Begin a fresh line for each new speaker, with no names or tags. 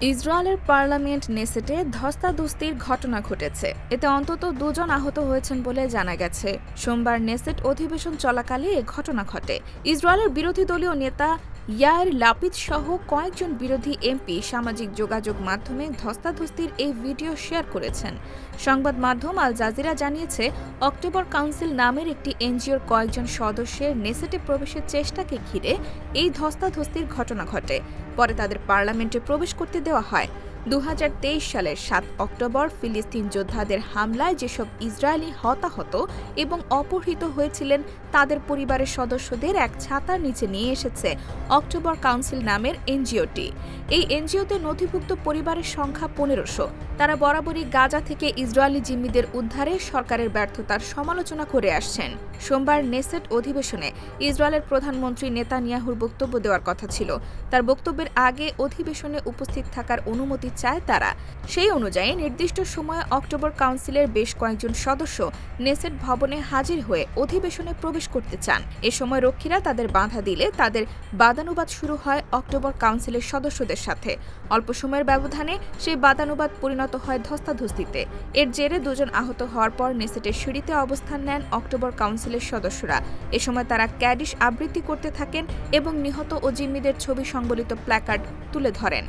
ইসরায়েলের পার্লামেন্ট নেসেটে ধস্তাধস্তির ঘটনা ঘটেছে। এতে অন্তত দুজন আহত হয়েছেন বলে জানা গেছে। সোমবার নেসেট অধিবেশন চলাকালে এ ঘটনা ঘটে। ইসরায়েলের বিরোধী দলীয় নেতা ইয়ার লাপিদ সহ কয়েকজন বিরোধী এমপি সামাজিক যোগাযোগ মাধ্যমে ধস্তাধস্তির এই ভিডিও শেয়ার করেছেন। সংবাদ মাধ্যম আল জাজিরা জানিয়েছে, অক্টোবর কাউন্সিল নামের একটি এনজিওর কয়েকজন সদস্যের নেসেটে প্রবেশের চেষ্টাকে ঘিরে এই ধস্তাধস্তির ঘটনা ঘটে। পরে তাদের পার্লামেন্টে প্রবেশ করতে দেওয়া হয়। দু হাজার তেইশ সালের সাত অক্টোবর ফিলিস্তিন যোদ্ধাদের হামলায় যেসব ইসরায়েলি হতাহত এবং অপহৃত হয়েছিলেন, তাদের পরিবারের সদস্যদের এক ছাতার নিচে নিয়ে এসেছে অক্টোবর কাউন্সিল নামের এনজিওটি। এই এনজিওতে নথিভুক্ত পরিবারের সংখ্যা পনেরোশো। তারা বরাবরই গাজা থেকে ইসরায়েলি জিম্মিদের উদ্ধারে সরকারের ব্যর্থতার সমালোচনা করে আসছেন। সোমবার নেসেট অধিবেশনে ইসরায়েলের প্রধানমন্ত্রী নেতানিয়াহুর বক্তব্য দেওয়ার কথা ছিল। তার বক্তব্যের আগে অধিবেশনে উপস্থিত থাকার অনুমতি চায় তারা। সেই অনুযায়ী নির্দিষ্ট সময়ে অক্টোবর কাউন্সিলের বেশ কয়েকজন সদস্য নেসেট ভবনে হাজির হয়ে অধিবেশনে প্রবেশ করতে চান। এ সময় রক্ষীরা তাদের বাধা দিলে তাদের বাদানুবাদ শুরু হয় অক্টোবর কাউন্সিলের সদস্যদের সাথে। অল্প সময়ের ব্যবধানে সেই বাদানুবাদ পরিণত হয় ধস্তাধস্তিতে। এর জেরে দুজন আহত হওয়ার পর নেসেটের সিঁড়িতে অবস্থান নেন অক্টোবর কাউন্সিলের সদস্যরা। এ সময় তারা ক্যাডিশ আবৃত্তি করতে থাকেন এবং নিহত ও জিম্মিদের ছবি সংবলিত প্ল্যাকার্ড তুলে ধরেন।